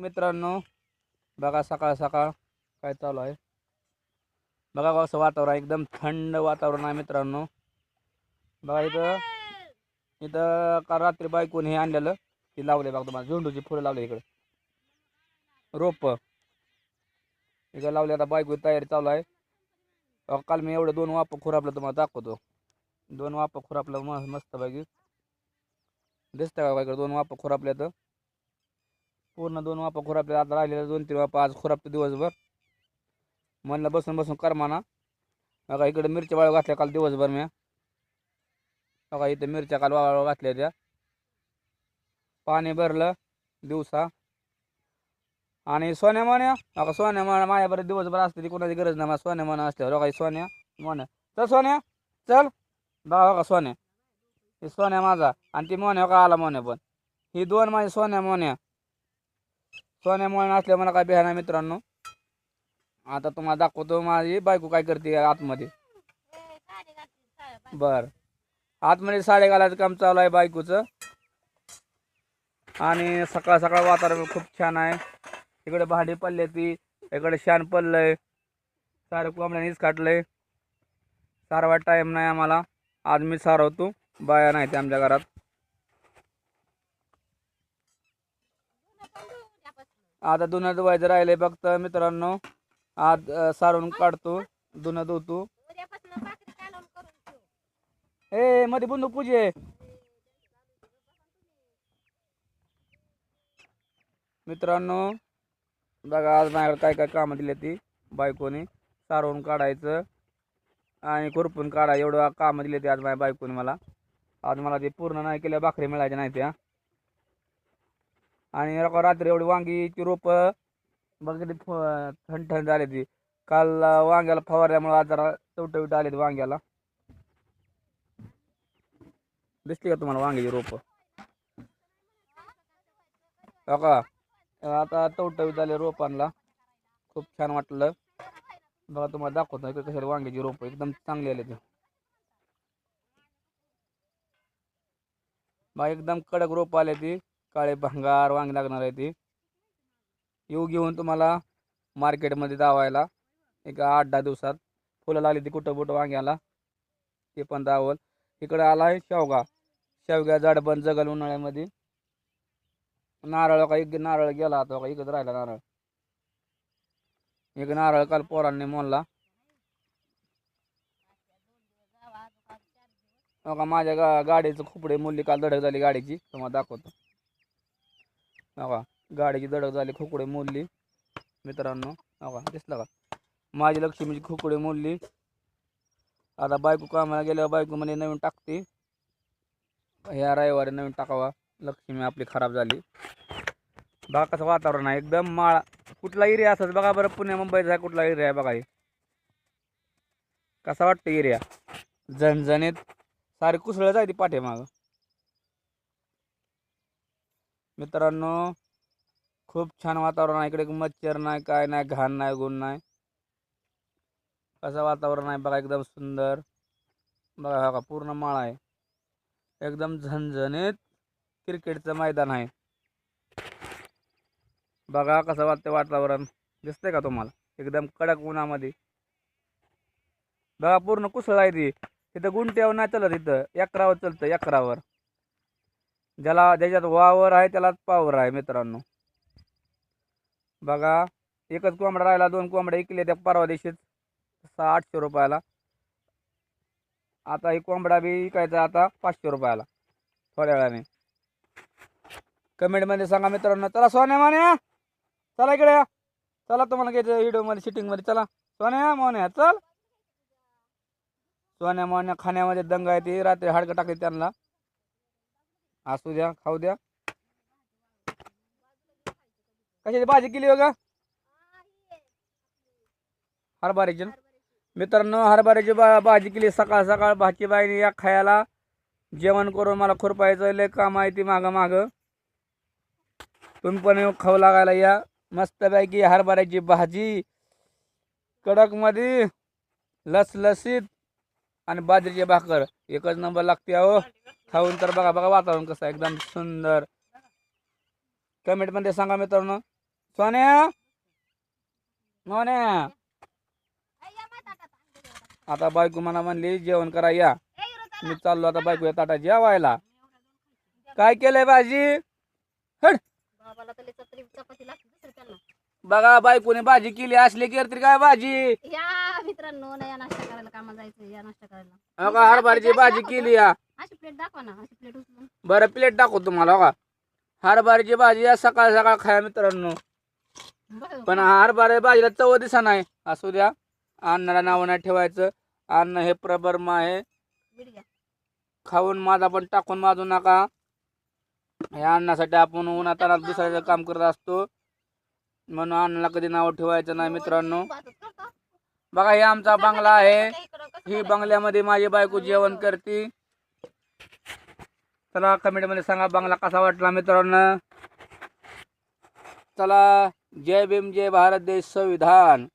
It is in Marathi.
मित्रांनो बघा सकाळ सकाळ काय चालू आहे. बघा कसं वातावरण आहे एकदम थंड वातावरण आहे मित्रांनो. बघा इथं इथं काल रात्री बायकून हे आणलेलं ते लावले बघा तुम्हाला झेंडूची फुलं लावले इकडे. रोप. इकडे लावले आता बायको तयारी चालू आहे. काल मी एवढं दोन वाप खुरापलं तुम्हाला दाखवतो. दोन वाप खुरापलं मस्त मस्त पैकी दिसतं का इकडे दोन वाप खुरापल्या तर पूर्ण दोन वापा खुरापले आता राहिलेले दोन तीन वापा आज खुरापतो दिवसभर. म्हणलं बसून बसून करमाना बघा इकडे मिरच्या वाळू घातल्या काल दिवसभर मी बघा इथं मिरच्या काल वाळू घातल्या त्या. पाणी भरलं दिवसा. आणि सोन्या म्हण्या बघा सोन्या मोन्या माझ्याबरोबर दिवसभर असते ती कोणाची गरज नाही मला. सोन्या म्हणा असल्यावर बघा सोन्या मोन्या चल सोन्या चल. बघा बघा सोन्या. ही सोन्या माझा. आणि ती मोन्या का आला मोन्या पण. ही दोन माझ्या सोन्या मोन्या सोन्यामुळे नसल्या मला काय बिहार मित्रांनो. आता तुम्हाला दाखवतो माझी बायको काय करते आतमध्ये. बर. आतमध्ये साडे घालायचं काम चालू आहे बायकोचं. आणि सकाळ सकाळ वातावरण खूप छान आहे. इकडे भांडी पडले ती इकडे शान पडलंय. सारं कोंबड्यानीच काटलंय सारवा टाईम नाही आम्हाला. आज मी सारवतो. बाया नाही ते आमच्या घरात. आता दुनात धुवायचं राहिले फक्त मित्रांनो. आज सारून काढतो दुना धुतो. ए मध्ये बंधू पूजे. मित्रांनो बघा आज माझ्याकडे काय काय कामं दिले ती बायकोने. सारवून काढायचं आणि खुरपून काढा. एवढं कामं दिले ते आज माझ्या बायकोने मला. आज मला ते पूर्ण नाही केल्या भाकरी मिळायच्या नाही त्या आणि रात्री एवढी वांगीची रोपं बघितली फ- थंड थंड झाली ती काल वांग्याला फवारल्यामुळे आज जरा आले वांग्याला. दिसली का तुम्हाला वांग्याची रोप? हो का? आता चवटवीत आले रोपांना. खूप छान वाटलं. बघा तुम्हाला दाखवतो इकडे कशाला वांग्याची रोप एकदम चांगली आले ती बघा एकदम कडक रोप आले ती काळे भंगार वांगी लागणार आहे ती. येऊ घेऊन तुम्हाला मार्केटमध्ये दावायला एक आठ दहा दिवसात. फुलं लागली ती कुठं बुटं वांग्याला. ते पण दावल इकडं आला आहे शेवगा. शेवगा जाड पण जगल उन्हाळ्यामध्ये. नारळ का एक नारळ गेला आता का इकडं राहिला नारळ. एक नारळ काल पोरांनी म्हणला का माझ्या गा गाडीचं खुपडे मुली काल धडक झाली गाडीची. तुम्हाला दाखवतो. का गाडीची धडक झाली खुकडे मोडली. मित्रांनो हो का दिसलं का? माझी लक्ष्मीची खुकडे मोडली. आता बायको कामाला गेल्यावर बायको म्हणे नवीन टाकते. ह्या रविवारी नवीन टाकावा. लक्ष्मी आपली खराब झाली. बघा कसं वातावरण आहे एकदम माळ. कुठला एरिया असत बघा बरं पुणे मुंबईचा कुठला एरिया आहे बघा हे. कसा वाटतं एरिया? झणझणीत. सारी कुसळत आहे ती पाठीमागं. मित्रांनो खूप छान वातावरण आहे. इकडे मच्छर नाही काय नाही घाण नाही गुण नाही. कसं वातावरण आहे बघा एकदम सुंदर. बघा हा का पूर्ण माळ आहे. एकदम झणझणीत क्रिकेटचं मैदान आहे. बघा कसं वाटतं वातावरण. दिसतंय का तुम्हाला? एकदम कडक उन्हामध्ये. बघा पूर्ण कुसळ आहे ती. तिथं गुंट्यावर नाही चालत इथं. एकरावर चलतं एकरावर. ज्याला ज्याच्यात वावर आहे त्यालाच पावर आहे मित्रांनो. बघा एकच कोंबडा राहिला दोन कोंबड्या इकले त्या परवा दिवशीच. सहा आठशे रुपयाला. आता ही कोंबडा बी विकायचा आता पाचशे रुपयाला. थोड्या वेळाने. कमेंटमध्ये सांगा मित्रांनो. चला सोन्या मान्या. चला इकडे या. चला तुम्हाला घ्यायचं व्हिडिओमध्ये शूटिंगमध्ये चला. सोन्या मोन्या चल. सोन्या मोन्या खाण्यामध्ये दंग आहे ती रात्री हाडकं टाकले त्यांना. असू द्या खाऊ द्या. कशाची भाजी केली हो का हरभऱ्याची. मित्रांनो हरभऱ्याची बा भाजी केली. सकाळ सकाळ भाची बाईने या खायला. जेवण करून मला खुरपायचं लय काम आहे ती मागं मागं. तुम्ही पण येऊ खाऊ लागायला या. मस्तपैकी हरभऱ्याची भाजी. कडकमध्ये लसलसीत. आणि बाजरीची भाकर. एकच नंबर लागते अहो. खाऊन तर बघा बघा वातावरण कसं एकदम सुंदर. कमेंटमध्ये सांगा मित्रांनो. सोन्या! मोन्या! आता बायको मला म्हणली जेवण करा या. मी चाललो आता बायको या ताटा जेवायला. काय केलंय भाजी? हट! बघा बायकोने भाजी केली असली की तरी काय भाजी? या मित्रांनो ना या नाश्ता करायला कामाला जायचं या नाश्ता करायला. हो का? हरभऱ्याची भाजी केली या. अशी प्लेट दाखवा ना अशी प्लेट उचलून. बरं प्लेट दाखवतो तुम्हाला हो का? हरभऱ्याची भाजी या सकाळ सकाळ खाया मित्रांनो. बरं. पण हरभऱ्या भाजीला चव दिसा नाही. असू द्या अन्नाला नाव नाही ठेवायचं. अन्न हे प्रबर्म आहे. बीड घ्या. खाऊन माझा पण टाकून माजू नका. या अन्नासाठी आपण उन्हातानात दुसऱ्याचं काम करत असतो. म्हणून अण्णाला कधी नाव ठेवायचं नाही मित्रांनो. बघा हे आमचा बंगला आहे. ही बंगल्यामध्ये माझी बायको जेवण करते. चला कमेंटमध्ये सांगा बंगला कसा वाटला मित्रांनो. चला जय भीम जय भारत देश संविधान.